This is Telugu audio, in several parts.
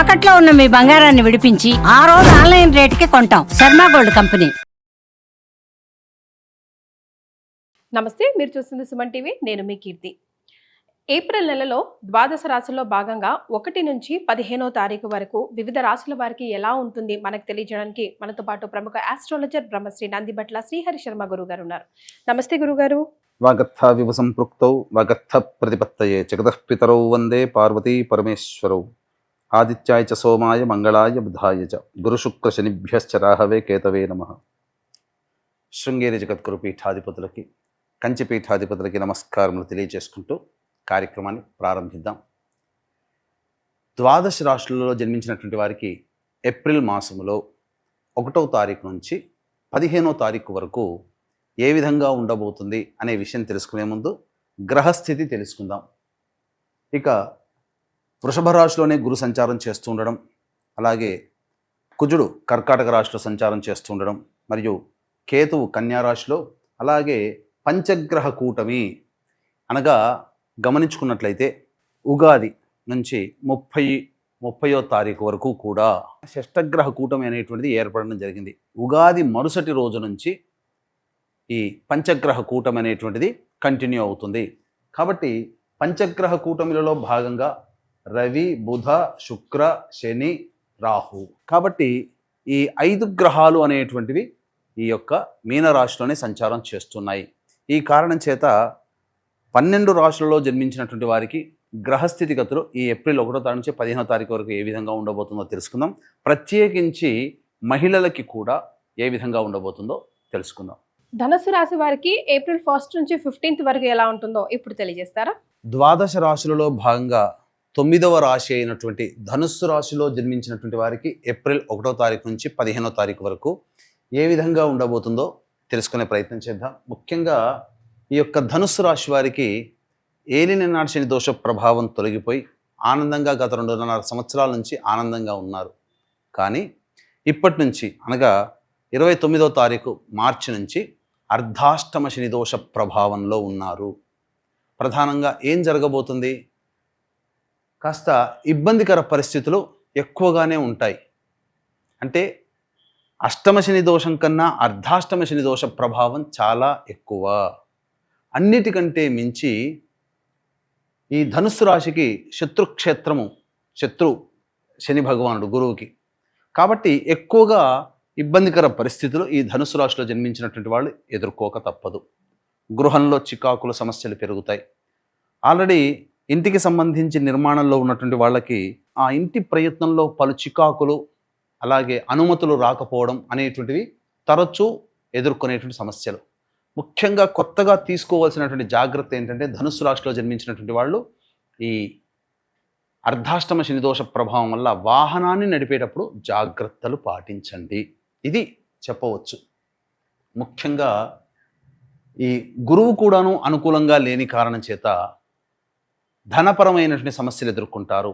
తాకట్లో ఉన్న మీ బంగారాన్ని విడిపించి ఆ రోజు ఆన్లైన్ రేటుకి కొంటాం. Sharma gold company. నమస్తే మీరు చూస్తుంది సుమన్ టీవీ నేను మీ కీర్తి. ఏప్రిల్ నెలలో ద్వాదశ రాశుల్లో భాగంగా ఒకటి నుంచి పదిహేనో తారీఖు వరకు వివిధ రాశుల వారికి ఎలా ఉంటుంది మనకు తెలియజేయడానికి మనతో పాటు ప్రముఖ ఆస్ట్రాలజర్ బ్రహ్మశ్రీ నందిబట్ల శ్రీహరి శర్మ గురువు గారు ఉన్నారు. నమస్తే గురుగారు. వాగర్థ వివ సంపృక్తౌ వాగర్థ ప్రతిపత్తయే జగతః పితరౌ వందే పార్వతీ పరమేశ్వరౌ. ఆదిత్యాయ చ సోమాయ మంగళాయ బుధాయ చ. గురుశుక్ర శనిభ్యశ్చ రాహవే కేతవే నమ. శృంగేరి జగద్గురు పీఠాధిపతులకి కంచి పీఠాధిపతులకి నమస్కారములు తెలియజేసుకుంటూ కార్యక్రమాన్ని ప్రారంభిద్దాం. ద్వాదశ రాష్ట్రాలలో జన్మించినటువంటి వారికి ఏప్రిల్ మాసములో ఒకటవ తారీఖు నుంచి పదిహేనో తారీఖు వరకు ఏ విధంగా ఉండబోతుంది అనే విషయం తెలుసుకునే ముందు గ్రహస్థితి తెలుసుకుందాం. ఇక వృషభ రాశిలోనే గురు సంచారం చేస్తూ ఉండడం అలాగే కుజుడు కర్కాటక రాశిలో సంచారం చేస్తూ ఉండడం మరియు కేతువు కన్యా రాశిలో అలాగే పంచగ్రహ కూటమి అనగా గమనించుకున్నట్లయితే ఉగాది నుంచి ముప్పై ముప్పయో తారీఖు వరకు కూడా షష్టగ్రహ కూటమి అనేటువంటిది ఏర్పడడం జరిగింది. ఉగాది మరుసటి రోజు నుంచి ఈ పంచగ్రహ కూటమి అనేటువంటిది కంటిన్యూ అవుతుంది. కాబట్టి పంచగ్రహ కూటమిలలో భాగంగా రవి బుధ శుక్ర శని రాహు. కాబట్టి ఈ ఐదు గ్రహాలు అనేటువంటివి ఈ యొక్క మీనరాశిలోనే సంచారం చేస్తున్నాయి. ఈ కారణం చేత పన్నెండు రాశులలో జన్మించినటువంటి వారికి గ్రహస్థితిగతులు ఈ ఏప్రిల్ ఒకటో తారీఖు నుంచి పదిహేనో తారీఖు వరకు ఏ విధంగా ఉండబోతుందో తెలుసుకుందాం. ప్రత్యేకించి మహిళలకి కూడా ఏ విధంగా ఉండబోతుందో తెలుసుకుందాం. ధనుసు రాశి వారికి ఏప్రిల్ ఫస్ట్ నుంచి ఫిఫ్టీన్త్ వరకు ఎలా ఉంటుందో ఇప్పుడు తెలియజేస్తారా? ద్వాదశ రాశులలో భాగంగా తొమ్మిదవ రాశి అయినటువంటి ధనుస్సు రాశిలో జన్మించినటువంటి వారికి ఏప్రిల్ ఒకటో తారీఖు నుంచి పదిహేనో తారీఖు వరకు ఏ విధంగా ఉండబోతుందో తెలుసుకునే ప్రయత్నం చేద్దాం. ముఖ్యంగా ఈ యొక్క ధనుస్సు రాశి వారికి ఏలిన నాటి శని దోష ప్రభావం తొలగిపోయి ఆనందంగా గత రెండున్నర సంవత్సరాల నుంచి ఆనందంగా ఉన్నారు. కానీ ఇప్పటి నుంచి అనగా ఇరవై తొమ్మిదో తారీఖు మార్చి నుంచి అర్ధాష్టమ శని దోష ప్రభావంలో ఉన్నారు. ప్రధానంగా ఏం జరగబోతుంది? కాస్త ఇబ్బందికర పరిస్థితులు ఎక్కువగానే ఉంటాయి. అంటే అష్టమ శని దోషం కన్నా అర్ధాష్టమ శని దోష ప్రభావం చాలా ఎక్కువ. అన్నిటికంటే మించి ఈ ధనుస్సు రాశికి శత్రుక్షేత్రము శత్రు శని భగవానుడు గురువుకి. కాబట్టి ఎక్కువగా ఇబ్బందికర పరిస్థితులు ఈ ధనుస్సు రాశిలో జన్మించినటువంటి వాళ్ళు ఎదుర్కోక తప్పదు. గృహంలో చికాకుల సమస్యలు పెరుగుతాయి. ఆల్రెడీ ఇంటికి సంబంధించి నిర్మాణంలో ఉన్నటువంటి వాళ్ళకి ఆ ఇంటి ప్రయత్నంలో పలు చికాకులు అలాగే అనుమతులు రాకపోవడం అనేటువంటివి తరచూ ఎదుర్కొనేటువంటి సమస్యలు. ముఖ్యంగా కొత్తగా తీసుకోవాల్సినటువంటి జాగ్రత్త ఏంటంటే ధనుసు రాశిలో జన్మించినటువంటి వాళ్ళు ఈ అర్ధాష్టమ శనిదోష ప్రభావం వల్ల వాహనాన్ని నడిపేటప్పుడు జాగ్రత్తలు పాటించండి. ఇది చెప్పవచ్చు. ముఖ్యంగా ఈ గురువు కూడాను అనుకూలంగా లేని కారణం చేత ధనపరమైనటువంటి సమస్యలు ఎదుర్కొంటారు.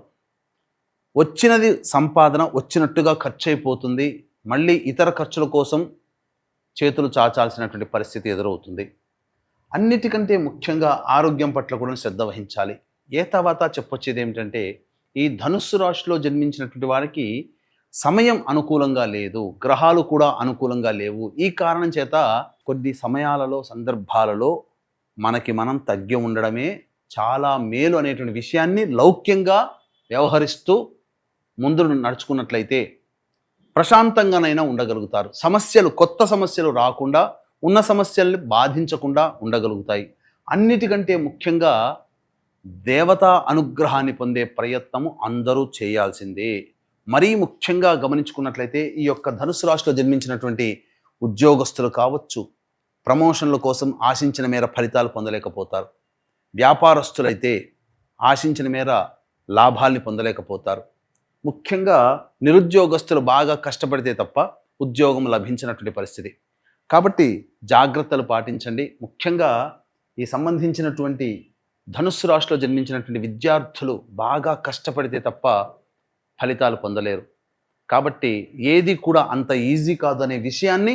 వచ్చినది సంపాదన వచ్చినట్టుగా ఖర్చు అయిపోతుంది మళ్ళీ ఇతర ఖర్చుల కోసం చేతులు చాచాల్సినటువంటి పరిస్థితి ఎదురవుతుంది. అన్నిటికంటే ముఖ్యంగా ఆరోగ్యం పట్ల కూడా శ్రద్ధ వహించాలి. ఏ తర్వాత చెప్పొచ్చేది ఏమిటంటే ఈ ధనుస్సు రాశిలో జన్మించినటువంటి వారికి సమయం అనుకూలంగా లేదు గ్రహాలు కూడా అనుకూలంగా లేవు. ఈ కారణం చేత కొద్ది సమయాలలో సందర్భాలలో మనకి మనం తగ్గి ఉండడమే చాలా మేలు అనేటువంటి విషయాన్ని లౌక్యంగా వ్యవహరిస్తూ ముందు నడుచుకున్నట్లయితే ప్రశాంతంగానైనా ఉండగలుగుతారు. సమస్యలు కొత్త సమస్యలు రాకుండా ఉన్న సమస్యల్ని బాధించకుండా ఉండగలుగుతాయి. అన్నిటికంటే ముఖ్యంగా దేవతా అనుగ్రహాన్ని పొందే ప్రయత్నము అందరూ చేయాల్సిందే. మరీ ముఖ్యంగా గమనించుకున్నట్లయితే ఈ యొక్క ధనుసు రాశిలో జన్మించినటువంటి ఉద్యోగస్తులు కావచ్చు ప్రమోషన్ల కోసం ఆశించిన మేర ఫలితాలు పొందలేకపోతారు. వ్యాపారస్తులైతే ఆశించిన మేర లాభాల్ని పొందలేకపోతారు. ముఖ్యంగా నిరుద్యోగస్తులు బాగా కష్టపడితే తప్ప ఉద్యోగం లభించినటువంటి పరిస్థితి. కాబట్టి జాగ్రత్తలు పాటించండి. ముఖ్యంగా ఈ సంబంధించినటువంటి ధనుస్సు రాశిలో జన్మించినటువంటి విద్యార్థులు బాగా కష్టపడితే తప్ప ఫలితాలు పొందలేరు. కాబట్టి ఏది కూడా అంత ఈజీ కాదు అనే విషయాన్ని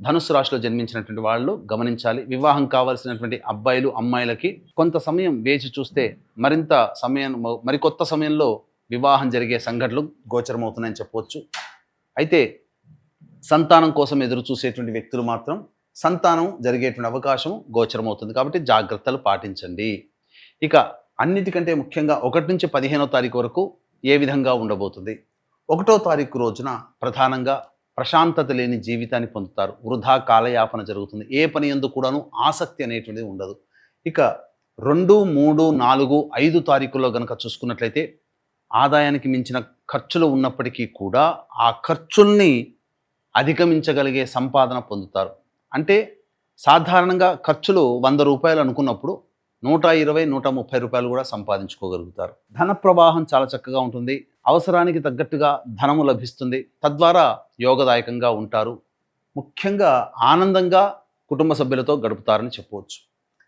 ధనుసు రాశిలో జన్మించినటువంటి వాళ్ళు గమనించాలి. వివాహం కావాల్సినటువంటి అబ్బాయిలు అమ్మాయిలకి కొంత సమయం వేచి చూస్తే మరింత సమయం మరికొత్త సమయంలో వివాహం జరిగే సంఘటనలు గోచరమవుతున్నాయని చెప్పవచ్చు. అయితే సంతానం కోసం ఎదురు చూసేటువంటి వ్యక్తులు మాత్రం సంతానం జరిగేటువంటి అవకాశం గోచరమవుతుంది కాబట్టి జాగ్రత్తలు పాటించండి. ఇక అన్నిటికంటే ముఖ్యంగా ఒకటి నుంచి పదిహేనో తారీఖు వరకు ఏ విధంగా ఉండబోతుంది? ఒకటో తారీఖు రోజున ప్రధానంగా ప్రశాంతత లేని జీవితాన్ని పొందుతారు. వృధా కాలయాపన జరుగుతుంది. ఏ పని ఎందు కూడాను ఆసక్తి అనేటువంటిది ఉండదు. ఇక రెండు మూడు నాలుగు ఐదు తారీఖుల్లో గనక చూసుకున్నట్లయితే ఆదాయానికి మించిన ఖర్చులు ఉన్నప్పటికీ కూడా ఆ ఖర్చుల్ని అధిగమించగలిగే సంపాదన పొందుతారు. అంటే సాధారణంగా ఖర్చులు వంద రూపాయలు అనుకున్నప్పుడు నూట ఇరవై నూట ముప్పై రూపాయలు కూడా సంపాదించుకోగలుగుతారు. ధన ప్రవాహం చాలా చక్కగా ఉంటుంది. అవసరానికి తగ్గట్టుగా ధనము లభిస్తుంది. తద్వారా యోగదాయకంగా ఉంటారు. ముఖ్యంగా ఆనందంగా కుటుంబ సభ్యులతో గడుపుతారని చెప్పవచ్చు.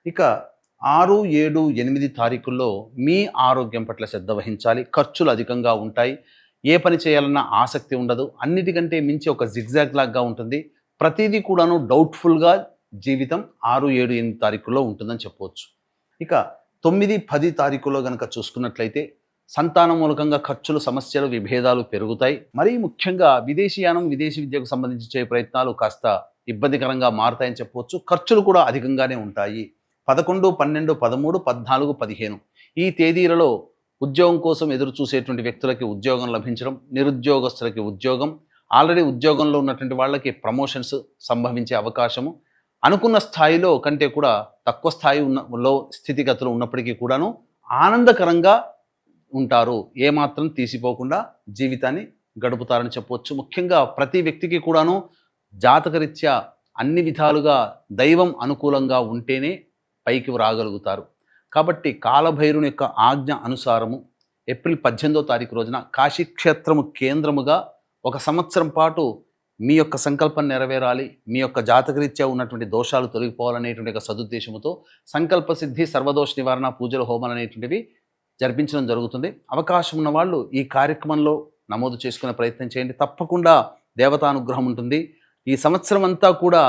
ఇక ఆరు ఏడు ఎనిమిది తారీఖుల్లో మీ ఆరోగ్యం పట్ల శ్రద్ధ వహించాలి. ఖర్చులు అధికంగా ఉంటాయి. ఏ పని చేయాలన్నా ఆసక్తి ఉండదు. అన్నిటికంటే మించి ఒక జిగ్జాగ్ లాగా ఉంటుంది. ప్రతిదీ కూడాను డౌట్ఫుల్గా జీవితం ఆరు ఏడు ఎనిమిది తారీఖుల్లో ఉంటుందని చెప్పవచ్చు. ఇక తొమ్మిది పది తారీఖులో కనుక చూసుకున్నట్లయితే సంతానం మూలకంగా ఖర్చులు సమస్యలు విభేదాలు పెరుగుతాయి. మరీ ముఖ్యంగా విదేశీయానం విదేశీ విద్యకు సంబంధించి చేయ ప్రయత్నాలు కాస్త ఇబ్బందికరంగా మారుతాయని చెప్పవచ్చు. ఖర్చులు కూడా అధికంగానే ఉంటాయి. పదకొండు పన్నెండు పదమూడు పద్నాలుగు పదిహేను ఈ తేదీలలో ఉద్యోగం కోసం ఎదురు చూసేటువంటి వ్యక్తులకి ఉద్యోగం లభించడం నిరుద్యోగస్తులకి ఉద్యోగం ఆల్రెడీ ఉద్యోగంలో ఉన్నటువంటి వాళ్ళకి ప్రమోషన్స్ సంభవించే అవకాశము. అనుకున్న స్థాయిలో కంటే కూడా తక్కువ స్థాయి ఉన్న లో స్థితిగతులు ఉన్నప్పటికీ కూడాను ఆనందకరంగా ఉంటారు. ఏమాత్రం తీసిపోకుండా జీవితాన్ని గడుపుతారని చెప్పవచ్చు ముఖ్యంగా ప్రతి వ్యక్తికి కూడాను జాతకరీత్యా అన్ని విధాలుగా దైవం అనుకూలంగా ఉంటేనే పైకి రాగలుగుతారు. కాబట్టి కాలభైరుని యొక్క ఆజ్ఞ అనుసారము ఏప్రిల్ పద్దెనిమిదో తారీఖు రోజున కాశీక్షేత్రము కేంద్రముగా ఒక సంవత్సరం పాటు మీ యొక్క సంకల్పం నెరవేరాలి. మీ యొక్క జాతకరీత్యా ఉన్నటువంటి దోషాలు తొలగిపోవాలనేటువంటి ఒక సదుద్దేశంతో సంకల్ప సిద్ధి సర్వదోష నివారణ పూజలు హోమాలు అనేటువంటివి జరిపించడం జరుగుతుంది. అవకాశం ఉన్న వాళ్ళు ఈ కార్యక్రమంలో నమోదు చేసుకునే ప్రయత్నం చేయండి. తప్పకుండా దేవతానుగ్రహం ఉంటుంది. ఈ సంవత్సరం అంతా కూడా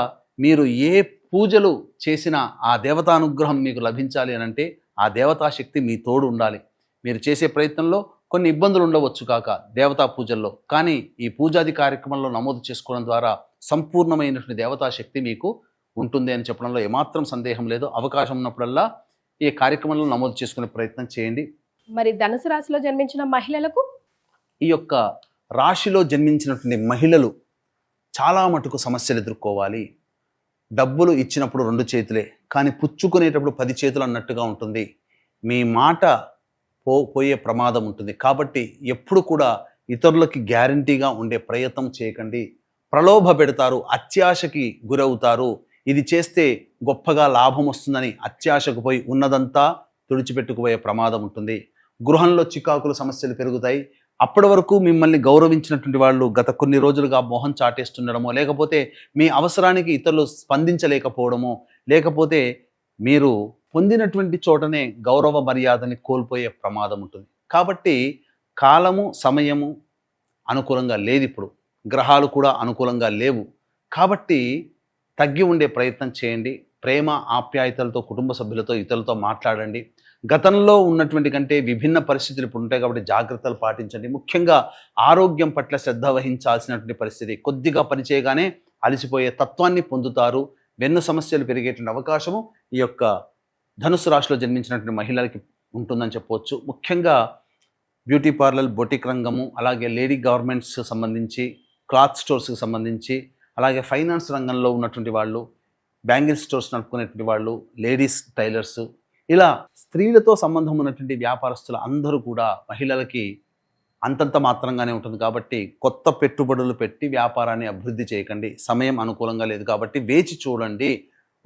మీరు ఏ పూజలు చేసినా ఆ దేవతానుగ్రహం మీకు లభించాలి అని అంటే ఆ దేవతా శక్తి మీ తోడు ఉండాలి. మీరు చేసే ప్రయత్నంలో కొన్ని ఇబ్బందులు ఉండవచ్చు కాక దేవతా పూజల్లో. కానీ ఈ పూజాది కార్యక్రమంలో నమోదు చేసుకోవడం ద్వారా సంపూర్ణమైనటువంటి దేవతా శక్తి మీకు ఉంటుంది అని చెప్పడంలో ఏమాత్రం సందేహం లేదు. అవకాశం ఉన్నప్పుడల్లా ఈ కార్యక్రమంలో నమోదు చేసుకునే ప్రయత్నం చేయండి. మరి ధనుసు రాశిలో జన్మించిన మహిళలకు? ఈ యొక్క రాశిలో జన్మించినటువంటి మహిళలు చాలా మటుకు సమస్యలు ఎదుర్కోవాలి. డబ్బులు ఇచ్చినప్పుడు రెండు చేతులే కానీ పుచ్చుకునేటప్పుడు పది చేతులు అన్నట్టుగా ఉంటుంది. మీ మాట పో పోయే ప్రమాదం ఉంటుంది. కాబట్టి ఎప్పుడు కూడా ఇతరులకి గ్యారంటీగా ఉండే ప్రయత్నం చేయకండి. ప్రలోభ పెడతారు అత్యాశకి గురవుతారు. ఇది చేస్తే గొప్పగా లాభం వస్తుందని అత్యాశకు పోయి ఉన్నదంతా తుడిచిపెట్టుకుపోయే ప్రమాదం ఉంటుంది. గృహంలో చికాకులు సమస్యలు పెరుగుతాయి. అప్పటి వరకు మిమ్మల్ని గౌరవించినటువంటి వాళ్ళు గత కొన్ని రోజులుగా మోహం చాటేస్తుండడమో లేకపోతే మీ అవసరానికి ఇతరులు స్పందించలేకపోవడమో లేకపోతే మీరు పొందినటువంటి చోటనే గౌరవ మర్యాదని కోల్పోయే ప్రమాదం ఉంటుంది. కాబట్టి కాలము సమయము అనుకూలంగా లేదు ఇప్పుడు గ్రహాలు కూడా అనుకూలంగా లేవు. కాబట్టి తగ్గి ఉండే ప్రయత్నం చేయండి. ప్రేమ ఆప్యాయతలతో కుటుంబ సభ్యులతో ఇతరులతో మాట్లాడండి. గతంలో ఉన్నటువంటి కంటే విభిన్న పరిస్థితులు ఇప్పుడు ఉంటాయి కాబట్టి జాగ్రత్తలు పాటించండి. ముఖ్యంగా ఆరోగ్యం పట్ల శ్రద్ధ వహించాల్సినటువంటి పరిస్థితి. కొద్దిగా పనిచేయగానే అలసిపోయే తత్వాన్ని పొందుతారు. వెన్ను సమస్యలు పెరిగేటువంటి అవకాశము ఈ యొక్క ధనుసు రాశిలో జన్మించినటువంటి మహిళలకి ఉంటుందని చెప్పవచ్చు. ముఖ్యంగా బ్యూటీ పార్లర్ బొటిక్ రంగము అలాగే లేడీ గవర్నమెంట్స్ సంబంధించి క్లాత్ స్టోర్స్కి సంబంధించి అలాగే ఫైనాన్స్ రంగంలో ఉన్నటువంటి వాళ్ళు బ్యాంగిల్ స్టోర్స్ నడుపుకునేటువంటి వాళ్ళు లేడీస్ టైలర్స్ ఇలా స్త్రీలతో సంబంధం ఉన్నటువంటి వ్యాపారస్తులు అందరూ కూడా మహిళలకి అంతంత మాత్రంగానే ఉంటుంది కాబట్టి కొత్త పెట్టుబడులు పెట్టి వ్యాపారాన్ని అభివృద్ధి చేయకండి. సమయం అనుకూలంగా లేదు కాబట్టి వేచి చూడండి.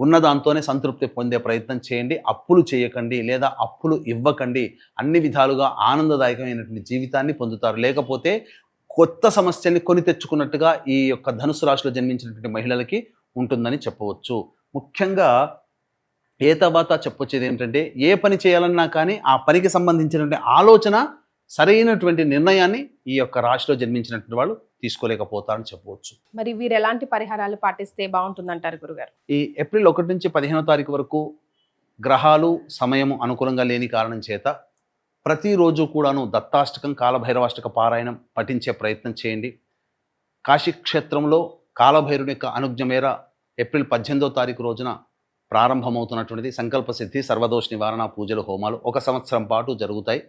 ఉన్న దాంతోనే సంతృప్తి పొందే ప్రయత్నం చేయండి. అప్పులు చేయకండి లేదా అప్పులు ఇవ్వకండి. అన్ని విధాలుగా ఆనందదాయకమైనటువంటి జీవితాన్ని పొందుతారు. లేకపోతే కొత్త సమస్యల్ని కొని తెచ్చుకున్నట్టుగా ఈ యొక్క ధనుసు రాశిలో జన్మించినటువంటి మహిళలకి ఉంటుందని చెప్పవచ్చు. ముఖ్యంగా ఏ తర్వాత చెప్పొచ్చేది ఏంటంటే ఏ పని చేయాలన్నా కానీ ఆ పనికి సంబంధించినటువంటి ఆలోచన సరైనటువంటి నిర్ణయాన్ని ఈ యొక్క రాశిలో జన్మించినటువంటి వాళ్ళు తీసుకోలేకపోతారని చెప్పవచ్చు. మరి వీరు ఎలాంటి పరిహారాలు పాటిస్తే బాగుంటుందంటారు గురుగారు? ఈ ఏప్రిల్ ఒకటి నుంచి పదిహేనో తారీఖు వరకు గ్రహాలు సమయము అనుకూలంగా లేని కారణం చేత ప్రతిరోజు కూడాను దత్తాష్టకం కాలభైరవాష్టక పారాయణం పఠించే ప్రయత్నం చేయండి. కాశీక్షేత్రంలో కాలభైరుని యొక్క అనుజ్ఞ మేర ఏప్రిల్ పద్దెనిమిదో తారీఖు రోజున ప్రారంభమవుతున్నటువంటిది సంకల్ప సిద్ధి సర్వదోష నివారణ పూజలు హోమాలు ఒక సంవత్సరం పాటు జరుగుతాయి.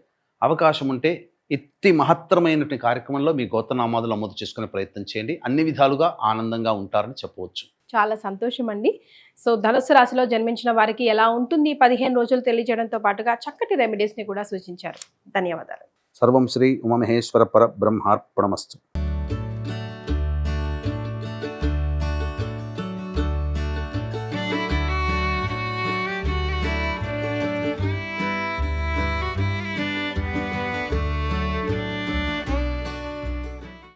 అవకాశం ఉంటే ఇట్టి మహత్తరమైనటువంటి కార్యక్రమంలో మీ గోత్రనామాదులు నమోదు చేసుకునే ప్రయత్నం చేయండి. అన్ని విధాలుగా ఆనందంగా ఉంటారని చెప్పవచ్చు. చాలా సంతోషం అండి. సో ధనుస్సు రాశిలో జన్మించిన వారికి ఎలా ఉంటుంది? పదిహేను రోజులు తెలియజేయడంతో పాటుగా చక్కటి రెమెడీస్ని కూడా సూచించారు. ధన్యవాదాలు. సర్వం శ్రీ ఉమమహేశ్వర పర బ్రహ్మార్పణమస్తు.